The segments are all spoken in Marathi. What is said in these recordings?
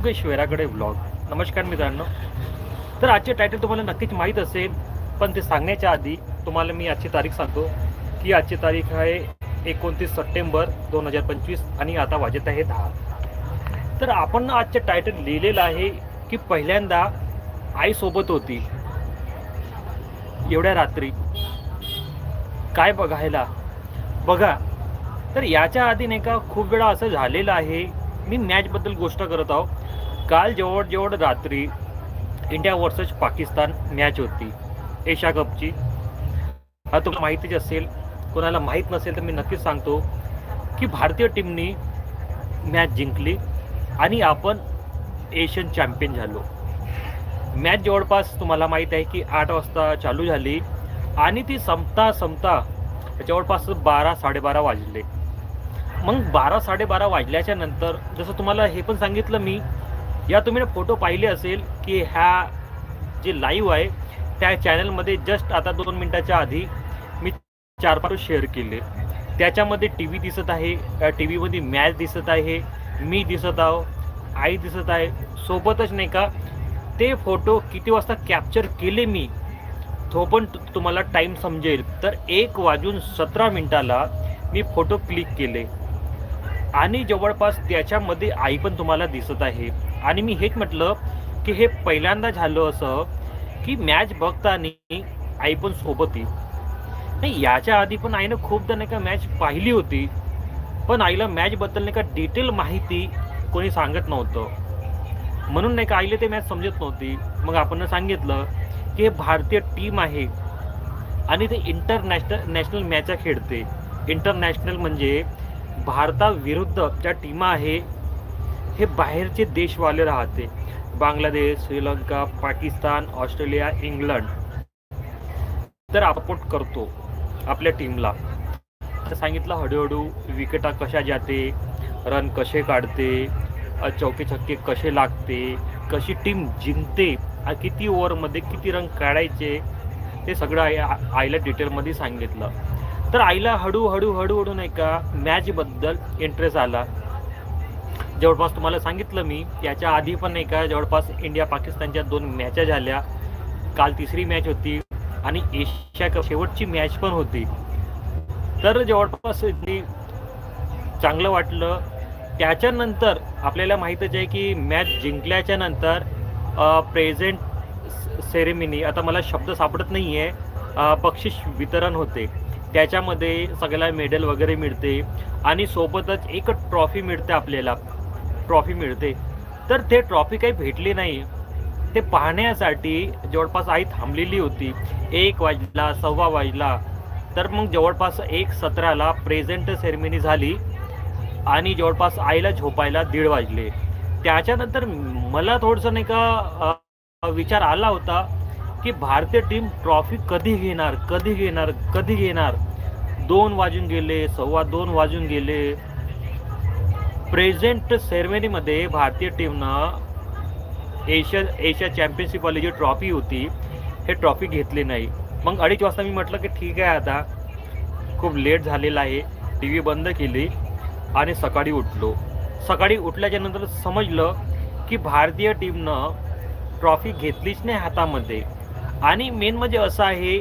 योगेश व्लॉग ब्लॉग नमस्कार मित्रांनो. तर आजचे टायटल तुम्हाला नक्कीच माहीत असेल पण ते सांगण्याच्या आधी तुम्हाला मी आजची तारीख सांगतो. की आजची तारीख आहे एकोणतीस सप्टेंबर दोन हजार पंचवीस आणि आता वाजत आहे दहा. तर आपण आजचे टायटल लिहिलेलं आहे की पहिल्यांदा आईसोबत होती. एवढ्या रात्री. काय बघायला? बघा. तर याच्या आधी नाही का खूप वेळा असं झालेलं आहे मी मॅचबद्दल गोष्ट करत आहो. काल जवळजवळ रात्री इंडिया वर्सेस पाकिस्तान मॅच होती एशिया कपची. हा तुम्हाला माहितीच असेल कोणाला माहीत नसेल तर मी नक्कीच सांगतो की भारतीय टीमनी मॅच जिंकली आणि आपण एशियन चॅम्पियन झालो. मॅच जवळपास तुम्हाला माहीत आहे की आठ वाजता चालू झाली आणि ती संपता संपता जवळपास बारा साडेबारा वाजले. मग बारा साडेबारा वाजल्याच्या नंतर जसं तुम्हाला हे पण सांगितलं मी या तुम्ही फोटो पाहिले असेल की ह्या जे लाईव्ह आहे त्या चॅनलमध्ये जस्ट आता दोन मिनटाच्या आधी मी चार पाच शेअर केले. त्याच्यामध्ये टी व्ही दिसत आहे टी व्हीमध्ये मॅच दिसत आहे मी दिसत आहो आई दिसत आहे सोबतच नाही का ते फोटो किती वाजता कॅप्चर केले मी तो पण तुम्हाला टाईम समजेल. तर एक वाजून सतरा मिनटाला मी फोटो क्लिक केले. आणि जवळपास त्याच्यामध्ये आई पण तुम्हाला दिसत आहे. आणि मी हेच म्हटलं की हे पहिल्यांदा झालं असं की मॅच बघताना आई पण सोबत येईल. नाही याच्या आधी पण आईनं खूपदा नाही का मॅच पाहिली होती. पण आईला मॅचबद्दल नाही का डिटेल माहिती कोणी सांगत नव्हतं. म्हणून नाही का आईला ते मॅच समजत नव्हती. मग आपण सांगितलं की हे भारतीय टीम आहे आणि ते इंटरनॅशनल नॅशनल मॅचा खेळते. इंटरनॅशनल म्हणजे भारताविरुद्ध ज्या टीमा आहे हे बाहेरचे देशवाले राहते. Bangladesh Sri Lanka Pakistan Australia England. तर सपोर्ट करतो आपल्या टीमला. तर सांगितलं हळूहळू विकेटा कशा जाते रन कसे काढते चौके छक्के कसे लागते कशी टीम जिंकते किती ओव्हरमध्ये किती रन काढायचे ते सगळं आई आईला डिटेलमध्ये सांगितलं. तर आईला हळूहळू हळूहळू नाही का मॅचबद्दल इंटरेस्ट आला. जवळपास तुम्हाला सांगितलं मी याच्या आधी पण नाही का जवळपास इंडिया पाकिस्तानच्या दोन मॅचा झाल्या. काल तिसरी मॅच होती आणि एशिया कप शेवटची मॅच पण होती. तर जवळपास इतकी चांगलं वाटलं. त्याच्यानंतर आपल्याला माहीतच आहे की मॅच जिंकल्याच्या नंतर प्रेझेंट सेरेमनी आता मला शब्द सापडत नाही आहे बक्षीस वितरण होते. त्याच्यामध्ये सगळ्याला मेडल वगैरे मिळते आणि सोबतच एक ट्रॉफी मिळते आपल्याला. ट्रॉफी मिळते. तर ते ट्रॉफी काही भेटली नाही. ते पाहण्यासाठी जवळपास आई थांबलेली होती. एक वाजला सव्वा वाजला. तर मग जवळपास एक सतराला प्रेझेंट सेरेमनी झाली आणि जवळपास आईला झोपायला दीड वाजले. त्याच्यानंतर मला थोडंसं नाही का विचार आला होता. की भारतीय टीम ट्रॉफी कधी घेणार कधी घेणार कधी घेणार? दोन वाजून गेले सव्वा दोन वाजून गेले. प्रेझेंट सेरेमनीमध्ये भारतीय टीमनं एशिया एशिया चॅम्पियनशिपवाली जी ट्रॉफी होती हे ट्रॉफी घेतली नाही. मग अडीच वाजता मी म्हटलं की ठीक आहे आता. खूप लेट झालेला आहे. टी व्ही बंद केली आणि सकाळी उठलो. सकाळी उठल्याच्या नंतर समजलं की भारतीय टीमनं ट्रॉफी घेतलीच नाही हातामध्ये. आणि मेन म्हणजे असं आहे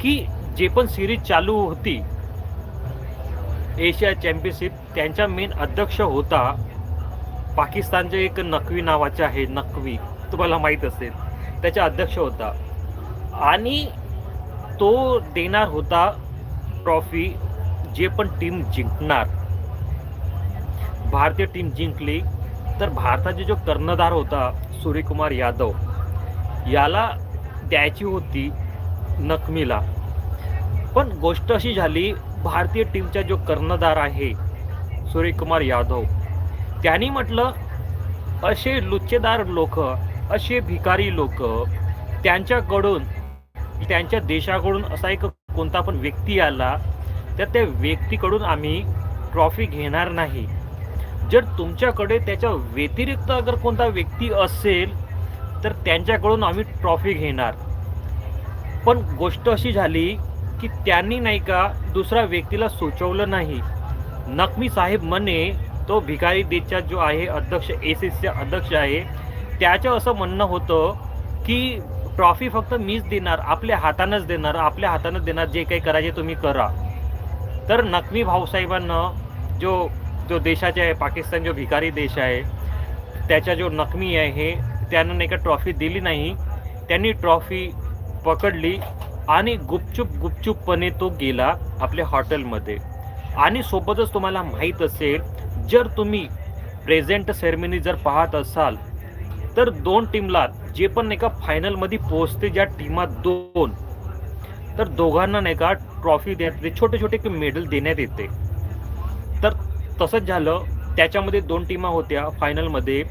की जे पण सिरीज चालू होती एशिया चॅम्पियनशिप त्यांचा मेन अध्यक्ष होता पाकिस्तानचे एक नकवी नावाचे आहे नकवी. तुम्हाला माहीत असेल. त्याचा अध्यक्ष होता. आणि तो देणार होता ट्रॉफी जे पण टीम जिंकणार. भारतीय टीम जिंकली. तर भारताचे जो कर्णधार होता सूर्यकुमार यादव याला द्यायची होती नकमीला पण गोष्ट अशी झाली भारतीय टीमचा जो कर्णधार आहे सूर्यकुमार यादव त्यांनी म्हटलं असे लुच्चेदार लोक असे भिकारी लोक त्यांच्याकडून त्यांच्या देशाकडून असा एक कोणता पण व्यक्ती आला तर त्या व्यक्तीकडून आम्ही ट्रॉफी घेणार नाही. जर तुमच्याकडे त्याच्या व्यतिरिक्त अगर कोणता व्यक्ती असेल तर त्यांच्याकडून आम्ही ट्रॉफी घेणार. पण गोष्ट अशी झाली की त्यांनी नाही का दुसऱ्या व्यक्तीला सुचवलं नाही. नकमी साहेब म्हणे तो भिकारी देशचा जो आहे अध्यक्ष ए सी सीचा अध्यक्ष आहे त्याचं असं म्हणणं होतं की ट्रॉफी फक्त मीच देणार आपल्या हातानंच देणार आपल्या हातानंच देणार जे काही करायचे तुम्ही करा. तर नकमी भाऊसाहेबांना जो जो देशाचे आहे पाकिस्तान जो भिकारी देश आहे त्याचा जो नकमी आहे त्यानं नाही का ट्रॉफी दिली नाही. त्यांनी ट्रॉफी पकडली आणि गुपचूप गुपचूपपणे तो गेला आपल्या हॉटेलमध्ये. आणि सोबतच तुम्हाला माहीत असेल जर तुम्ही प्रेझेंट सेरेमनी जर पाहत असाल तर दोन टीमला जे पण नाही का फायनलमध्ये पोहोचते ज्या टीमात दोन तर दोघांना नाही का ट्रॉफी देण्यात येते छोटे छोटे मेडल देण्यात येते. तर तसंच झालं त्याच्यामध्ये दोन टीमा होत्या फायनलमध्ये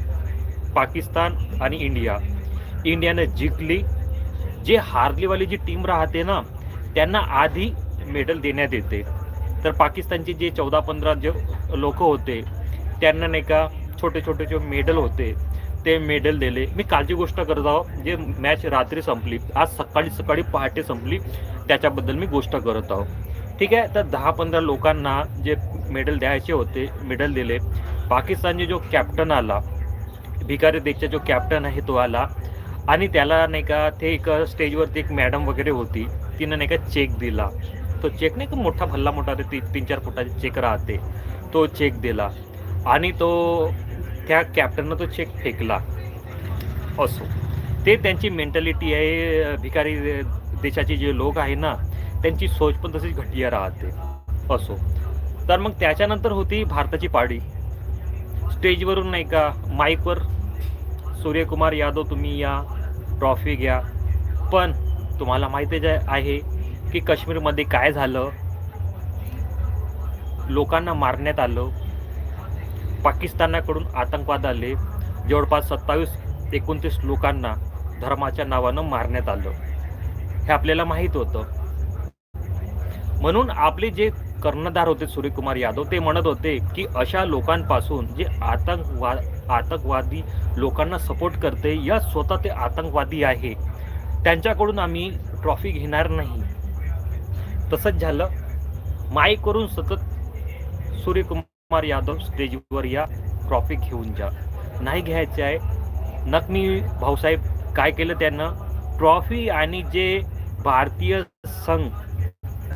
पाकिस्तान आणि इंडिया. इंडियानं जिंकली. जे हारलीवाली जी टीम राहते ना त्यांना आधी मेडल देण्यात येते. तर पाकिस्तानचे जे चौदा पंधरा जे लोक होते त्यांना नाही का छोटे छोटे जे मेडल होते ते मेडल दिले. मी कालची गोष्ट करत आहो जे मॅच रात्री संपली आज सकाळी सकाळी पहाटे संपली त्याच्याबद्दल मी गोष्ट करत आहो. ठीक आहे तर दहा पंधरा लोकांना जे मेडल द्यायचे होते मेडल दिले. पाकिस्तानचे जो कॅप्टन आला भिकारी देशचा जो कॅप्टन आहे तो आला. आणि त्याला नाही का ते एक स्टेजवरती एक मॅडम वगैरे होती. तिनं नाही का चेक दिला. तो चेक नाही का मोठा भल्ला मोठा ते ती तीन चार फुटाचे चेक राहते. तो चेक दिला. आणि तो त्या कॅप्टननं तो चेक फेकला. असो. ते त्यांची मेंटॅलिटी आहे भिकारी देशाचे जे लोक आहे ना त्यांची सोच पण तशीच घटिया राहते. असो. तर मग त्याच्यानंतर होती भारताची पाडी. स्टेजवरून नाही का माईकवर सूर्यकुमार यादव तुम्ही या ट्रॉफी घ्या. पण तुम्हाला माहितीच आहे की काश्मीरमध्ये काय झालं? लोकांना मारण्यात आलं. पाकिस्तानाकडून आतंकवाद आले. जवळपास सत्तावीस एकोणतीस लोकांना धर्माच्या नावानं मारण्यात आलं. हे आपल्याला माहीत होतं. म्हणून आपले जे कर्णधार होते सूर्यकुमार यादव ते म्हणत होते की अशा लोकांपासून जे आतंकवाद आतंकवादी लोकांना सपोर्ट करते. या स्वतः ते आतंकवादी आहे. त्यांच्याकडून आम्ही ट्रॉफी घेणार नाही. तसंच झालं. माईक करून सतत सूर्यकुमार यादव स्टेजवर या ट्रॉफी घेऊन जा. नाही घ्यायचे आहे. नकमी भाऊसाहेब काय केलं त्यानं? ट्रॉफी आणि जे भारतीय संघ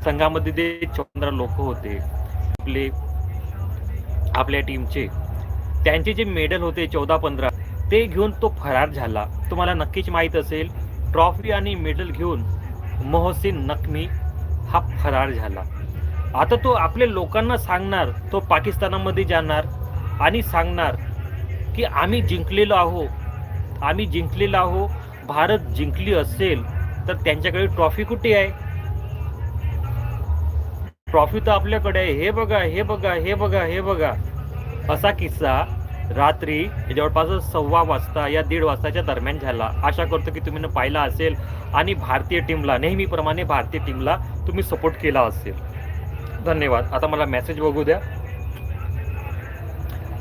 संघामध्ये जे चौदा लोक होते आपले आपल्या टीमचे त्यांचे जे मेडल होते चौदा पंधरा ते घेऊन तो फरार झाला. तुम्हाला नक्कीच माहीत असेल ट्रॉफी आणि मेडल घेऊन मोहसिन नकमी हा फरार झाला. आता तो आपल्या लोकांना सांगणार तो पाकिस्तानामध्ये जाणार आणि सांगणार की आम्ही जिंकलेलो आहो आम्ही जिंकलेलो आहो भारत जिंकली असेल तर त्यांच्याकडे ट्रॉफी कुठे आहे? ट्रॉफी तर आपल्याकडे आहे. हे बघा हे बघा हे बघा हे बघा. असा किस्सा रात्री जवळपास सव्वा वाजता या दीड वाजताच्या दरम्यान झाला. आशा करतो की तुम्ही पाहिला असेल आणि भारतीय टीमला नेहमीप्रमाणे भारतीय टीमला तुम्ही सपोर्ट केला असेल. धन्यवाद. आता मला मेसेज बघू द्या.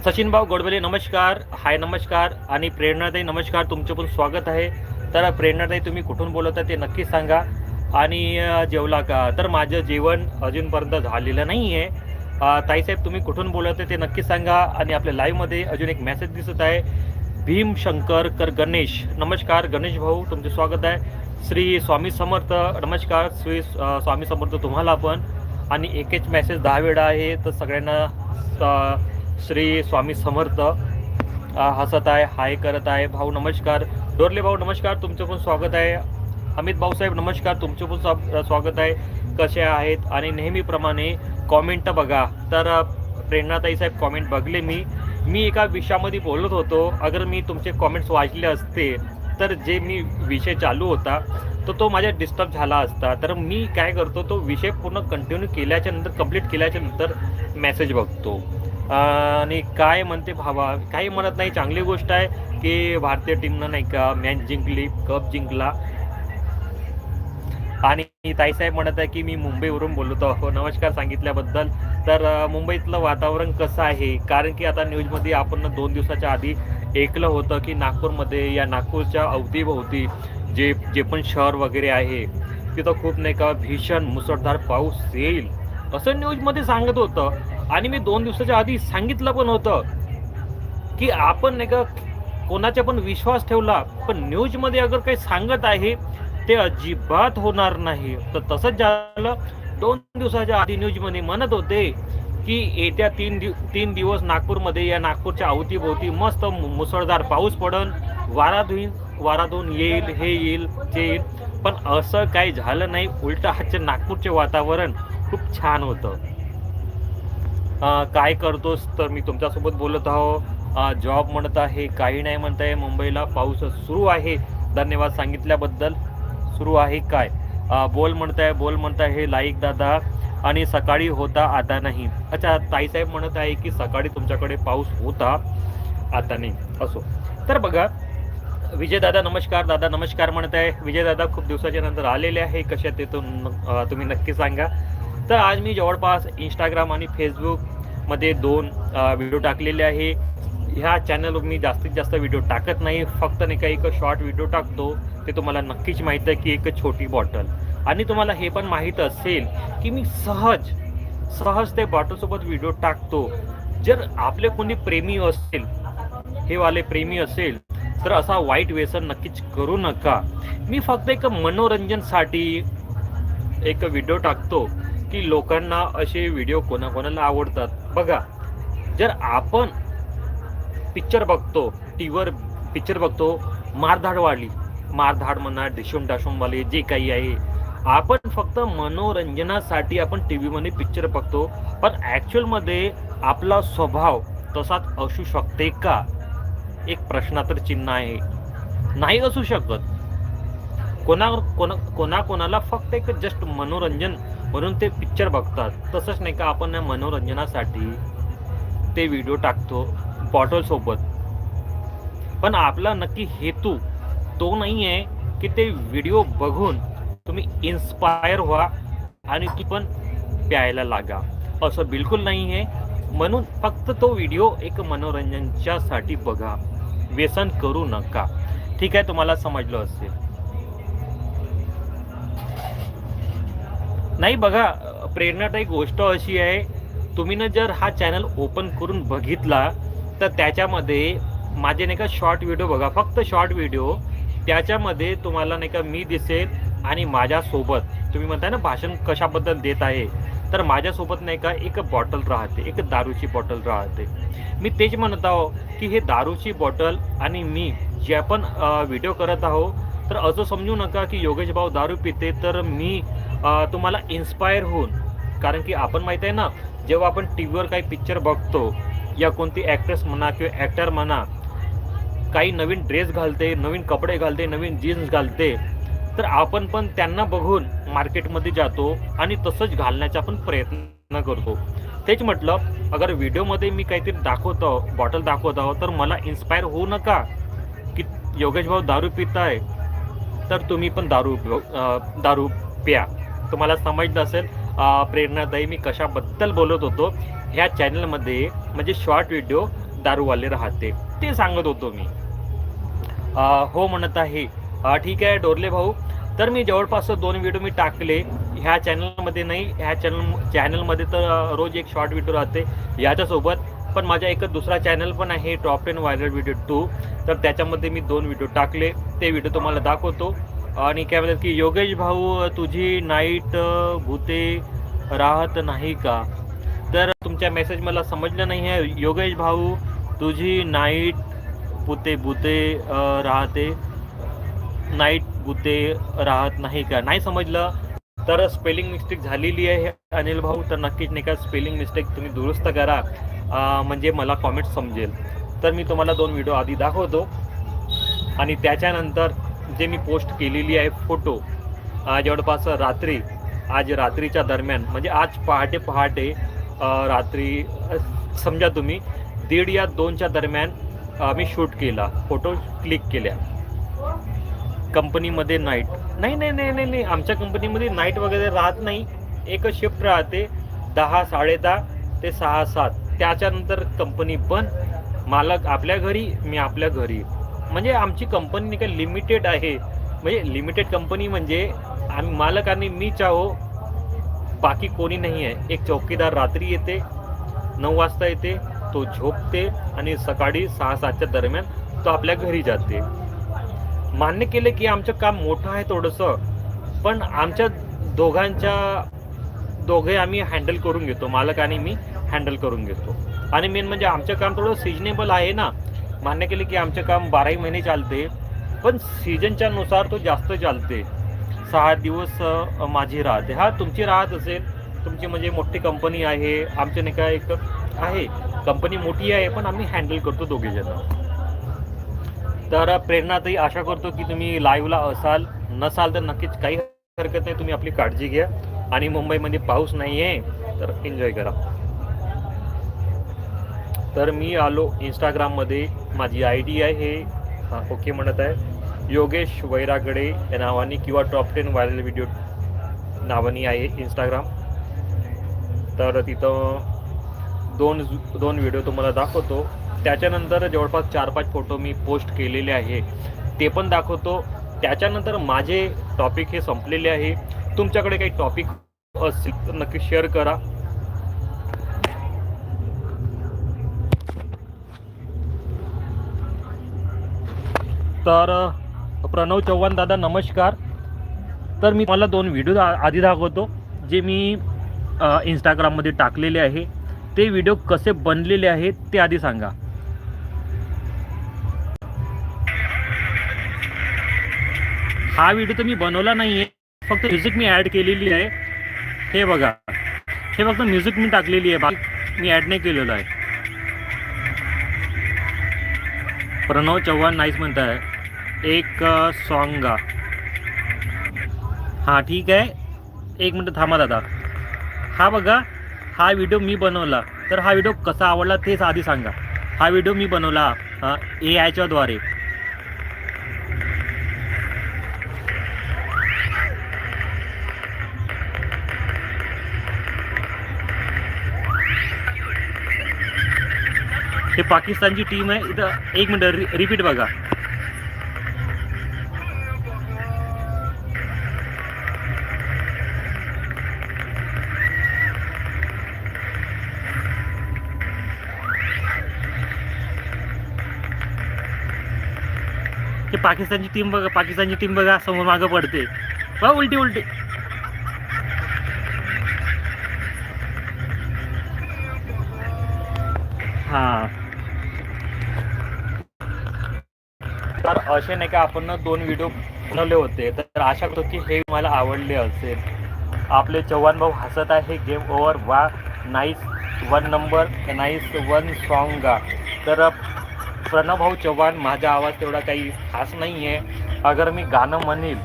सचिन भाऊ गोडबले नमस्कार. हाय नमस्कार. आणि प्रेरणाताई नमस्कार. तुमचं पण स्वागत आहे. तर प्रेरणाताई तुम्ही कुठून बोलत आहे ते नक्की सांगा. आणि जेवला का? तर माझं जेवण अजूनपर्यंत झालेलं नाही आहे ताईसाहेब तुम्ही कुठून बोलत आहे ते नक्की सांगा आणि आपल्या लाईव्हमध्ये अजून एक मेसेज दिसत आहे. भीम शंकर कर गणेश. नमस्कार गणेश भाऊ तुमचे स्वागत आहे. श्री स्वामी समर्थ नमस्कार. श्री स्वामी समर्थ तुम्हाला पण. आणि एकच मेसेज दहा वेळा आहे तर सगळ्यांना श्री स्वामी समर्थ हसत आहे हाय करत आहे. भाऊ नमस्कार. डोरले भाऊ नमस्कार. तुमचं पण स्वागत आहे. अमित भाऊसाहेब नमस्कार. तुमचं पण स्वा- स्वागत आहे. कसे आहेत? आणि नेहमीप्रमाणे कॉमेंट बघा. तर प्रेरणाताई साहेब कॉमेंट बघले मी. मी एका विषयामध्ये बोलत होतो. अगर मी तुमचे कॉमेंट्स वाचले असते तर जे मी विषय चालू होता तर तो माझ्या डिस्टर्ब झाला असता. तर मी काय करतो तो विषय पूर्ण कंटिन्यू केल्याच्यानंतर कंप्लीट केल्याच्यानंतर मेसेज बघतो. आणि काय म्हणते भावा काही म्हणत नाही. चांगली गोष्ट आहे की भारतीय टीमनं नाही का मॅच जिंकली कप जिंकला. आणि ताईसाहेब म्हणत आहे की मी मुंबईवरून बोलतो हो नमस्कार सांगितल्याबद्दल. तर मुंबईतलं वातावरण कसं आहे? कारण की आता न्यूजमध्ये आपण दोन दिवसाच्या आधी ऐकलं होतं की नागपूरमध्ये या नागपूरच्या अवतीभोवती जे जे पण शहर वगैरे आहे तिथं खूप नाही का भीषण मुसळधार पाऊस येईल असं न्यूजमध्ये सांगत होतं. आणि मी दोन दिवसाच्या आधी सांगितलं पण होतं की आपण नाही का कोणाचा पण विश्वास ठेवला पण न्यूजमध्ये अगर काही सांगत आहे ते अजिबात होणार नाही. तर तसंच झालं. दोन दिवसाच्या आधी न्यूजमध्ये म्हणत होते की येत्या तीन दिव तीन दिवस नागपूरमध्ये या नागपूरच्या अवतीभोवती मस्त मुसळधार पाऊस पडन. वाराधून वाराधून येईल हे येईल ते येईल. पण असं काही झालं नाही. उलट आजचे नागपूरचे वातावरण खूप छान होतं. काय करतोस तर मी तुमच्यासोबत बोलत आहो. जॉब म्हणत आहे काही नाही म्हणताय. मुंबईला पाऊस सुरू आहे. धन्यवाद सांगितल्याबद्दल. सुरू आहे काय? बोल म्हणताय बोल म्हणताय हे लाईक दादा आणि सकाळी होता आता नाही. अच्छा ताईसाहेब म्हणत आहे की सकाळी तुमच्याकडे पाऊस होता आता नाही. असो. तर बघा विजय दादा नमस्कार दादा नमस्कार म्हणत आहे. विजय दादा खूप दिवसाच्या नंतर आलेले आहे कशा ते तुम्ही नक्की सांगा. तर आज मी जवळपास इंस्टाग्राम आणि फेसबुकमध्ये दोन व्हिडिओ टाकलेले आहे. ह्या चॅनलवर मी जास्तीत जास्त व्हिडिओ टाकत नाही. फक्त नाही का एक शॉर्ट व्हिडिओ टाकतो. ते तुम्हाला नक्कीच माहीत आहे की एक छोटी बॉटल. आणि तुम्हाला हे पण माहीत असेल की मी सहज सहज ते बॉटलसोबत व्हिडिओ टाकतो. जर आपले कोणी प्रेमी असेल हे वाले प्रेमी असेल तर असा वाईट व्यसन नक्कीच करू नका. मी फक्त एक मनोरंजनसाठी एक व्हिडिओ टाकतो की लोकांना असे व्हिडिओ कोणाकोणाला आवडतात. बघा जर आपण पिक्चर बघतो टीव्हीवर पिक्चर बघतो मारधाड वाढली मारधाड म्हणा डिशूम डाशूमवाले जे काही आहे. आपण फक्त मनोरंजनासाठी आपण टी व्हीमध्ये पिक्चर बघतो. पण ॲक्च्युअलमध्ये आपला स्वभाव तसाच असू शकते का? एक प्रश्नातर चिन्ह आहे. नाही असू शकत. कोणा कोणा कोणा कोणाला फक्त एक जस्ट मनोरंजन म्हणून ते पिक्चर बघतात. तसंच नाही का आपण या मनोरंजनासाठी ते व्हिडिओ टाकतो बॉटलसोबत पण आपला नक्की हेतू तो नाही आहे की ते व्हिडिओ बघून तुम्ही इन्स्पायर व्हा आणि ती पण प्यायला लागा. असं बिलकुल नाही आहे म्हणून फक्त तो व्हिडिओ एक मनोरंजनच्यासाठी बघा. व्यसन करू नका. ठीक आहे तुम्हाला समजलं असेल. नाही बघा प्रेरणादायी गोष्ट अशी आहे तुम्ही ना जर हा चॅनल ओपन करून बघितला तर त्याच्यामध्ये माझे नाही का शॉर्ट व्हिडिओ बघा. फक्त शॉर्ट व्हिडिओ त्याच्यामध्ये तुम्हाला नाही का मी दिसेल आणि माझ्यासोबत तुम्ही म्हणताय ना भाषण कशाबद्दल देत आहे तर माझ्यासोबत नाही का एक बॉटल राहते एक दारूची बॉटल राहते. मी तेच म्हणत आहो की हे दारूची बॉटल आणि मी जे आपण व्हिडिओ करत आहो तर असं समजू नका की योगेश भाऊ दारू पिते तर मी तुम्हाला इन्स्पायर होऊन कारण की आपण माहीत आहे ना जेव्हा आपण टी व्हीवर काही पिक्चर बघतो या कोणती ॲक्ट्रेस म्हणा किंवा ॲक्टर म्हणा काही नवीन ड्रेस घालते नवीन कपडे घालते नवीन जीन्स घालते. तर आपण पण त्यांना बघून मार्केटमध्ये जातो आणि तसंच घालण्याचा पण प्रयत्न करतो. तेच म्हटलं अगर व्हिडिओमध्ये मी काहीतरी दाखवतो बॉटल दाखवत आहो तर मला इन्स्पायर होऊ नका की योगेश भाऊ दारू आहे तर तुम्ही पण दारू दारू प्या. तुम्हाला समजलं असेल प्रेरणादायी मी कशाबद्दल बोलत होतो ह्या चॅनलमध्ये म्हणजे शॉर्ट व्हिडिओ दारूवाले राहते. ते सांगत होतो मी. हो म्हणत आहे. ठीक आहे डोरले भाऊ. तर मी जवळपास दोन व्हिडिओ मी टाकले. ह्या चॅनलमध्ये नाही ह्या चॅनल चॅनलमध्ये तर रोज एक शॉर्ट व्हिडिओ राहते याच्यासोबत. पण माझा एक दुसरा चॅनल पण आहे top ten viral video two तर त्याच्यामध्ये मी दोन व्हिडिओ टाकले. ते व्हिडिओ तुम्हाला दाखवतो. आणि काय म्हणतात की योगेश भाऊ तुझी नाईट भूते राहत नाही का? तर तुमच्या मेसेज मला समजलं नाही आहे. योगेश भाऊ तुझी नाईट पुते बुते राहते. नाईट बुते राहत नाही का? नाही समजलं? तर स्पेलिंग मिस्टेक झालेली आहे अनिल भाऊ. तर नक्कीच नाही का स्पेलिंग मिस्टेक तुम्ही दुरुस्त करा. म्हणजे मला कॉमेंट समजेल. तर मी तुम्हाला दोन व्हिडिओ आधी दाखवतो. आणि त्याच्यानंतर जे मी पोस्ट केलेली आहे फोटो जवळपास रात्री आज रात्रीच्या दरम्यान म्हणजे आज पहाटे पहाटे रात्री समजा तुम्ही दीड या दोनच्या दरम्यान आम्ही शूट केला फोटो क्लिक केल्या. कंपनीमध्ये नाईट नाही नाही नाही नाही नाही आमच्या कंपनीमध्ये नाईट वगैरे राहत नाही. एक शिफ्ट राहते दहा साडेदहा ते सहा सात. त्याच्यानंतर कंपनी बंद. मालक आपल्या घरी मी आपल्या घरी. म्हणजे आमची कंपनी नाही का लिमिटेड आहे. म्हणजे लिमिटेड कंपनी म्हणजे आम्ही मालक आणि चाहो बाकी कोणी नाही आहे. एक चौकीदार रात्री येते नऊ वाजता येते तो झोपते आणि सकाळी सहा सातच्या दरम्यान तो आपल्या घरी जाते. मान्य केले की आमचं काम मोठं आहे थोडंसं पण आमच्या दोघांच्या दोघे आम्ही हँडल करून घेतो मालक आणि मी हँडल करून घेतो. आणि मेन म्हणजे आमचं काम थोडं सिजनेबल आहे ना. मान्य केले की आमचं काम बाराही महिने चालते पण सीजनच्या नुसार तो जास्त चालते. सहा दिवस माझी राहते हा तुमची राहत असेल तुमची म्हणजे मोठी कंपनी आहे आमचे नाही का एक आहे. कंपनी मोठी आहे पण आम्ही हँडल करतो दोघेजण. तर प्रेरणाताई आशा करतो की तुम्ही लाईव्हला असाल नसाल तर नक्कीच काही हरकत नाही तुम्ही आपली काळजी घ्या. आणि मुंबईमध्ये पाऊस नाही आहे तर एन्जॉय करा. तर मी आलो इंस्टाग्राममध्ये माझी आय डी आहे हां ओके म्हणत आहे. योगेश वैरागडे या नावाने किंवा टॉप टेन व्हायरल व्हिडिओ नावाने आहे इंस्टाग्राम तर तिथं दोन दोन व्हिडिओ तुम्हाला दाखवतो. त्याच्यानंतर जवळपास चार पाच फोटो मी पोस्ट केलेले आहे. ते पण दाखवतो. त्याच्यानंतर माझे टॉपिक हे संपलेले आहे. तुमच्याकडे काही टॉपिक असतील तर नक्की शेअर करा. तर प्रणव चव्हाण दादा नमस्कार. तर मी मला दोन व्हिडिओ आधी दाखवतो जे मी इंस्टाग्राममध्ये टाकलेले आहे. ते व्हिडिओ कसे बनलेले आहेत ते आधी सांगा. हा व्हिडिओ तर मी बनवला नाही आहे फक्त म्युझिक मी ॲड केलेली आहे. हे बघा. हे फक्त म्युझिक मी टाकलेली आहे. बाकी मी ॲड नाही केलेलं आहे. प्रणव चव्हाण नाईस म्हणत आहे एक सॉन्ग गा. हां ठीक आहे. एक मिनटं थांबा दादा. हा बघा. हा व्हिडिओ मी बनवला. तर हा व्हिडिओ कसा आवडला तेच आधी सांगा. हा व्हिडिओ मी बनवला ए आयच्या द्वारे. हे पाकिस्तानची टीम आहे. इथं एक मिनिट रि रिपीट बघा. पाकिस्तानची टीम बघा पाकिस्तानची टीम बघा समोर मागं पडते. बघा उलटी उलटी. हां. तर असे नाही का आपण दोन व्हिडिओ बनवले होते. तर आशा करतो की हे मला आवडले असेल. आपले चव्हाण भाऊ हसत आहे गेम ओव्हर वा nice one number nice one song गा. तर प्रणवभाऊ चव्हाण माझा आवाज तेवढा काही खास नाही आहे अगर मी गाणं म्हणेल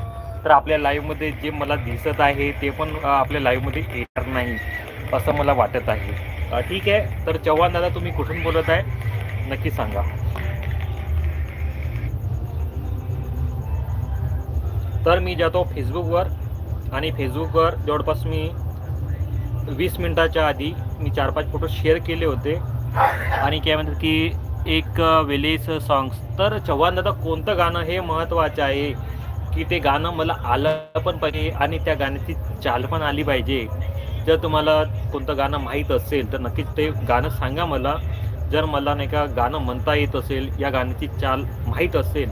तर आपल्या लाईव्हमध्ये जे मला दिसत आहे ते पण आपल्या लाईव्हमध्ये येणार नाही असं मला वाटत आहे. ठीक आहे. तर चव्हाण दादा तुम्ही कुठून बोलत आहे? नक्की सांगा. तर मी जातो फेसबुकवर आणि फेसबुकवर जवळपास मी वीस मिनटाच्या आधी मी चार पाच फोटो शेअर केले होते. आणि काय म्हणतात की एक वेलेस सॉंग्स तर चव्हाण दादा कोणतं गाणं हे महत्त्वाचं आहे? की ते गाणं मला आलं पण पाहिजे आणि त्या गाण्याची चाल पण आली पाहिजे. जर तुम्हाला कोणतं गाणं माहीत असेल तर नक्कीच ते गाणं सांगा मला. जर मला नाही का गाणं म्हणता येत असेल या गाण्याची चाल माहीत असेल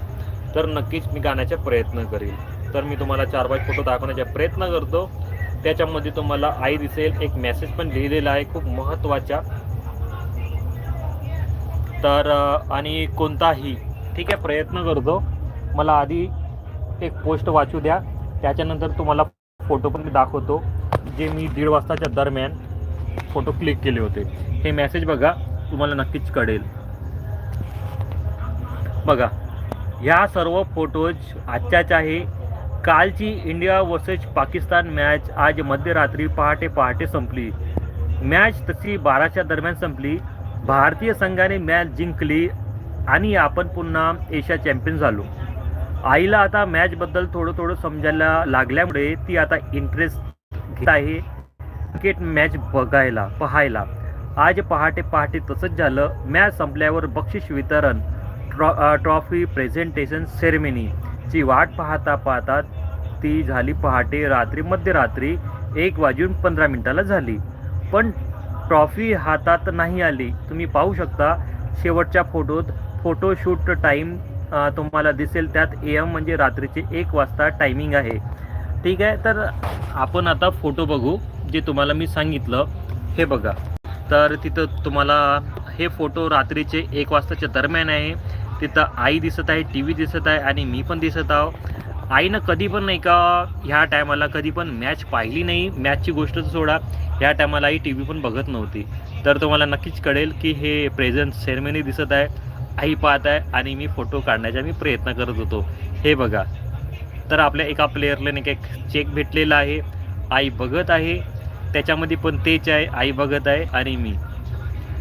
तर नक्कीच मी गाण्याचा प्रयत्न करेल. तर मी तुम्हाला चार पाच फोटो दाखवण्याचा प्रयत्न करतो. त्याच्यामध्ये तुम्हाला आई दिसेल एक मेसेज पण लिहिलेला आहे खूप महत्त्वाचा तर आणि कोणताही ठीक आहे प्रयत्न करतो. मला आधी एक पोस्ट वाचू द्या. त्याच्यानंतर तुम्हाला फोटो पण मी दाखवतो. जे मी दीड वाजताच्या दरम्यान फोटो क्लिक केले होते. हे मेसेज बघा तुम्हाला नक्कीच कळेल. बघा ह्या सर्व फोटोज आजच्याच आहे. कालची इंडिया वर्सेस पाकिस्तान मॅच आज मध्यरात्री पहाटे पहाटे संपली. मॅच तशी बाराच्या दरम्यान संपली. भारतीय संघाने मॅच जिंकली आणि आपण पुन्हा एशिया चॅम्पियन झालो. आईला आता मॅचबद्दल थोडं थोडं समजायला लागल्यामुळे ती आता इंटरेस्ट घेत आहे. क्रिकेट मॅच बघायला पाहायला. आज पहाटे पहाटे तसंच झालं. मॅच संपल्यावर बक्षीस वितरण ट्रॉ ट्रॉफी प्रेझेंटेशन सेरेमनीची वाट पाहता पाहता ती झाली पहाटे रात्री मध्यरात्री एक वाजून पंधरा मिनिटाला झाली. पण ट्रॉफी हातात नाही आली. तुम्ही पाहू शकता शेवटच्या फोटोत फोटोशूट टाईम तुम्हाला दिसेल. त्यात ए एम म्हणजे रात्रीचे एक वाजता टायमिंग आहे. ठीक आहे तर आपण आता फोटो बघू जे तुम्हाला मी सांगितलं. हे बघा. तर तिथं तुम्हाला हे फोटो रात्रीचे एक वाजताच्या दरम्यान आहे. तिथं आई दिसत आहे टी व्ही दिसत आहे आणि मी पण दिसत आहो. आईनं कधी पण नाही का ह्या टायमाला कधी पण मॅच पाहिली नाही. मॅचची गोष्ट सोडा ह्या टायमाला आई टी व्ही पण बघत नव्हती. तर तुम्हाला नक्कीच कळेल की हे प्रेझेंट सेरेमनी दिसत आहे. आई पाहत आहे आणि मी फोटो काढण्याचा मी प्रयत्न करत होतो. हे बघा. तर आपल्या एका प्लेअरला नाही एक चेक भेटलेला आहे. आई बघत आहे. त्याच्यामध्ये पण तेच आहे. आई बघत आहे आणि मी.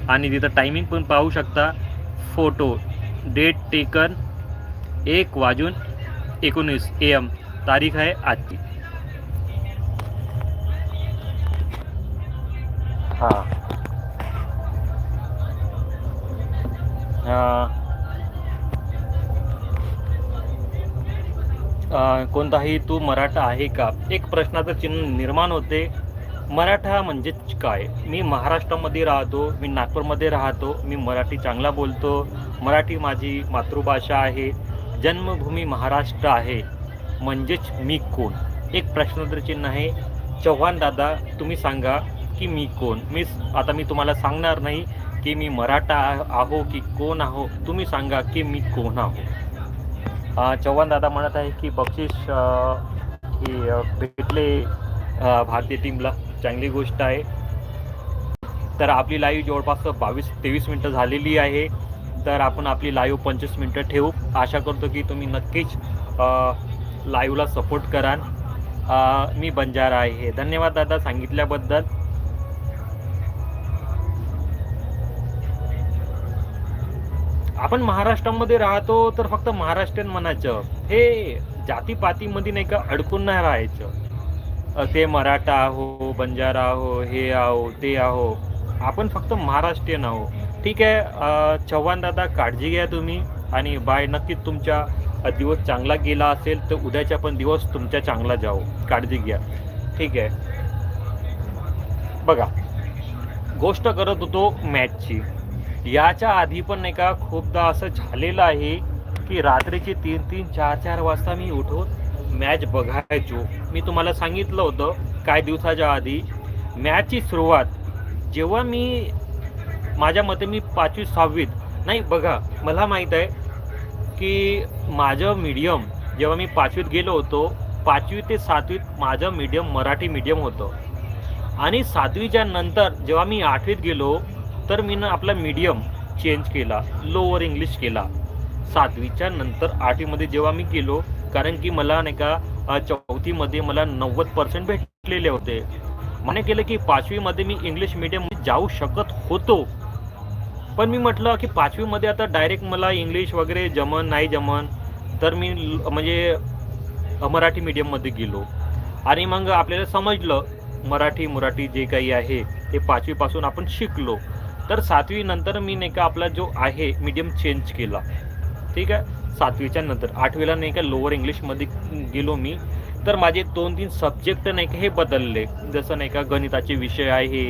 आणि तिथं टायमिंग पण पाहू शकता. फोटो डेट टेकन एक वाजून एकोणीस ए एम तारीख आहे आजची. हां. कोणताही तू मराठा आहे का? एक प्रश्नाचं चिन्ह निर्माण होते. मराठा म्हणजेच काय? मी महाराष्ट्रामध्ये राहतो मी नागपूरमध्ये राहतो मी मराठी चांगला बोलतो. मराठी माझी मातृभाषा आहे. जन्मभूमी महाराष्ट्र आहे. म्हणजेच मी कोण? एक प्रश्नोत्तरचिन्ह आहे. चव्हाण दादा तुम्ही सांगा की मी कोण? मी आता मी तुम्हाला सांगणार नाही की मी मराठा आहो की कोण आहो. तुम्ही सांगा की मी कोण आहो? चव्हाण दादा म्हणत आहे की बक्षीस की भेटले भारतीय टीमला. चांगली गोष्ट आहे. तर आपली लाईव्ह जवळपास बावीस तेवीस मिनटं झालेली आहे. तर आपण आपली लाईव्ह पंचवीस मिनटं ठेवू. आशा करतो की तुम्ही नक्कीच लाईव्हला सपोर्ट कराल. मी बंजारा आहे. धन्यवाद दादा सांगितल्याबद्दल. आपण महाराष्ट्रामध्ये राहतो तर फक्त महाराष्ट्रीयन म्हणायचं हे जातीपातीमध्ये नाही का अडकून नाही राहायचं. ते मराठा आहो बंजारा आहो हे आहो ते आहो. आपण फक्त महाराष्ट्रीयन आहो ठीक आहे चव्हाण दादा काळजी घ्या तुम्ही. आणि बाय नक्कीच तुमच्या दिवस चांगला गेला असेल तर उद्याचा पण दिवस तुमच्या चांगला जाओ काळजी घ्या. ठीक आहे. बघा गोष्ट करत होतो मॅचची. याच्या आधी पण नाही का खूपदा असं झालेलं आहे की रात्रीचे तीन तीन चार चार वाजता मी उठून मॅच बघायचो. मी तुम्हाला सांगितलं होतं काही दिवसाच्या आधी. मॅचची सुरुवात जेव्हा मी माझ्या मते मी पाचवी सहावीत नाही बघा मला माहीत आहे की माझं मीडियम जेव्हा मी पाचवीत गेलो होतो पाचवी ते सातवीत माझं मीडियम मराठी मीडियम होतं. आणि सातवीच्या नंतर जेव्हा मी आठवीत गेलो तर मी ना आपला मीडियम चेंज केला लोअर इंग्लिश केला. सातवीच्या नंतर आठवीमध्ये जेव्हा मी गेलो कारण की मला नाही का चौथीमध्ये मला नव्वद पर्सेंट भेटलेले होते. म्हणे केलं की पाचवीमध्ये मी इंग्लिश मीडियम जाऊ शकत होतो. पण मी म्हटलं की पाचवीमध्ये आता डायरेक्ट मला इंग्लिश वगैरे जमन नाही जमन तर मी म्हणजे मराठी मीडियममध्ये गेलो. आणि मग आपल्याला समजलं मराठी मराठी जे काही आहे ते पाचवीपासून आपण शिकलो. तर सातवीनंतर मी नाही का आपला जो आहे मीडियम चेंज केला. ठीक आहे? सातवीच्या नंतर आठवीला नाही का लोअर इंग्लिशमध्ये गेलो मी. तर माझे दोन तीन सब्जेक्ट नाही का हे बदलले. जसं नाही का गणिताचे विषय आहे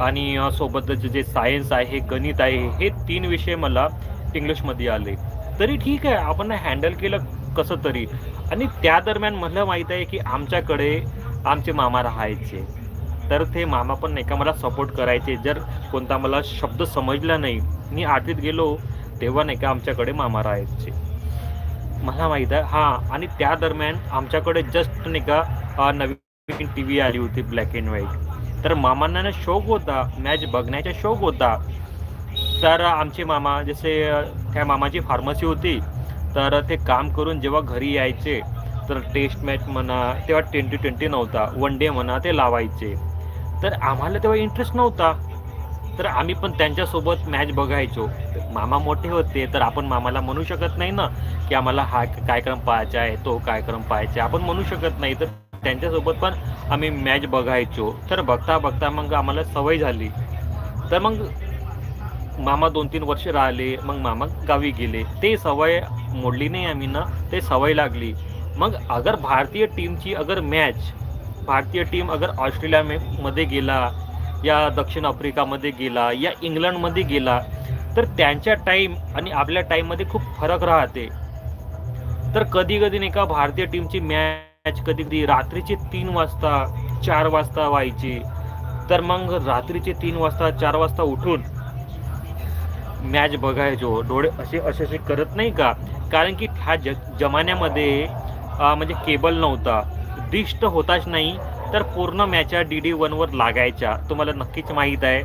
आणि सोबतच जे सायन्स आहे गणित आहे हे तीन विषय मला इंग्लिशमध्ये आले. तरी ठीक आहे आपण हँडल केलं कसं तरी. आणि त्या दरम्यान मला माहीत आहे की आमच्याकडे आमचे मामा राहायचे. तर ते मामा पण नाही का मला सपोर्ट करायचे. जर कोणता मला शब्द समजला नाही मी आठवीत गेलो तेव्हा नाही का आमच्याकडे मामा राहायचे. मला माहीत आहे. हां आणि त्या दरम्यान आमच्याकडे जस्ट नाही का नवीन टी व्ही आली होती ब्लॅक अँड व्हाईट तर मामांना ना शौक होता मॅच बघण्याचा शौक होता. तर आमचे मामा जसे त्या मामाची फार्मसी होती. तर ते काम करून जेव्हा घरी यायचे तर टेस्ट मॅच म्हणा तेव्हा ट्वेंटी ट्वेंटी नव्हता वन डे म्हणा ते लावायचे. तर आम्हाला तेव्हा इंटरेस्ट नव्हता. तर आम्ही पण त्यांच्यासोबत मॅच बघायचो. मामा मोठे होते तर आपण मामाला म्हणू शकत नाही ना की आम्हाला हा कार्यक्रम पाहायचा आहे तो कार्यक्रम पाहायचा आहे. आपण म्हणू शकत नाही तर त्यांच्यासोबत पण आम्ही मॅच बघायचो. तर बघता बघता मग आम्हाला सवय झाली. तर मग मामा दोन तीन वर्ष राहिले मग मामा गावी गेले. ते सवय मोडली नाही आम्ही ना ते सवय लागली. मग अगर भारतीय टीमची अगर मॅच भारतीय टीम अगर ऑस्ट्रेलिया गेला या दक्षिण आफ्रिकामध्ये गेला या इंग्लंडमध्ये गेला तर त्यांच्या टाईम आणि आपल्या टाईममध्ये खूप फरक राहते. तर कधी कधी नाही का भारतीय टीमची मॅच कधी कधी रात्रीचे तीन वाजता चार वाजता व्हायची. तर मग रात्रीचे तीन वाजता चार वाजता उठून मॅच बघायचो. डोळे असे असे असे करत नाही का? कारण की ह्या ज जमान्यामध्ये म्हणजे केबल नव्हता. डिश तर होताच नाही. तर पूर्ण मॅचा डी डी वनवर लागायच्या. तुम्हाला नक्कीच माहीत आहे.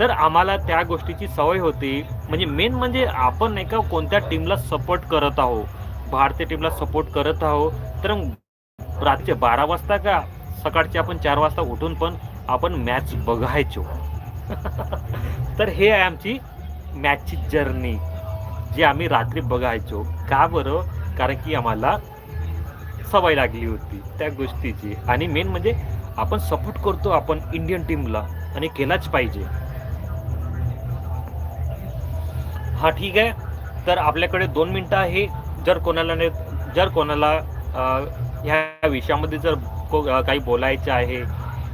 तर आम्हाला त्या गोष्टीची सवय होती. म्हणजे मेन म्हणजे आपण नाही का कोणत्या टीमला सपोर्ट करत आहोत. भारतीय टीमला सपोर्ट करत आहोत. तर रात्री बारा वाजता का? सकाळचे आपण चार वाजता उठून पण आपण मॅच बघायचो. तर हे आहे आमची मॅचची जर्नी जी आम्ही रात्री बघायचो. का बरं? कारण की आम्हाला सवय लागली होती त्या गोष्टीची. आणि मेन म्हणजे आपण सपोर्ट करतो आपण इंडियन टीमला आणि केलाच पाहिजे. हा ठीक आहे. तर आपल्याकडे दोन मिनटं आहे. जर कोणाला जर कोणाला ह्या विषयामध्ये जर को काही बोलायचं आहे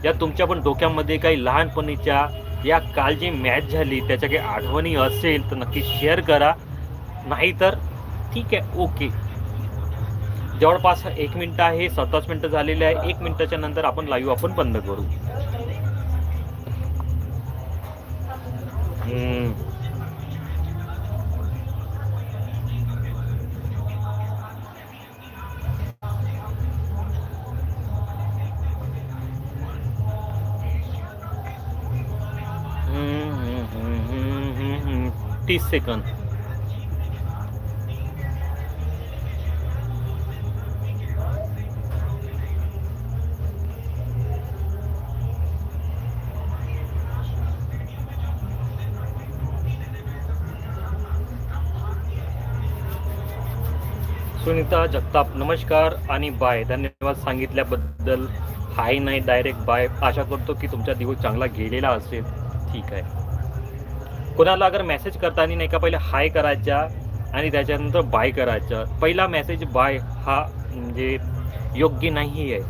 या तुमच्या पण डोक्यामध्ये काही लहानपणीच्या या काल जी मॅच झाली त्याच्या काही आठवणी असेल तर नक्की शेअर करा. नाहीतर ठीक आहे ओके जवळपास एक मिनिट आहे सत्तावीस मिनिटं झालेले आहे. एक मिनिटाच्या नंतर आपण लाईव्ह आपण बंद करू. तीस सेकंद सुनीता जगताप नमस्कार आणि बाय धन्यवाद सांगितल्याबद्दल. हाय नाही डायरेक्ट बाय आशा करतो की तुमचा दिवस चांगला गेलेला असेल. ठीक आहे. कोणाला अगर मेसेज करताना नाही का पहिले हाय करायचा आणि त्याच्यानंतर बाय करायचा. पहिला मेसेज बाय हा म्हणजे योग्य नाही आहे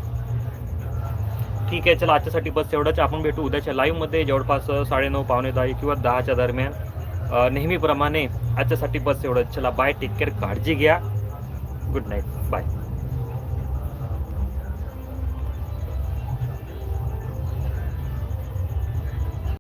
ठीक आहे चला आजच्यासाठी बस एवढंच. आपण भेटू उद्याच्या लाईव्हमध्ये जवळपास साडेनऊ पावणे दहा किंवा दहाच्या दरम्यान. नेहमीप्रमाणे आजच्यासाठी बस एवढंच. चला बाय टेक केअर काळजी घ्या. Good night bye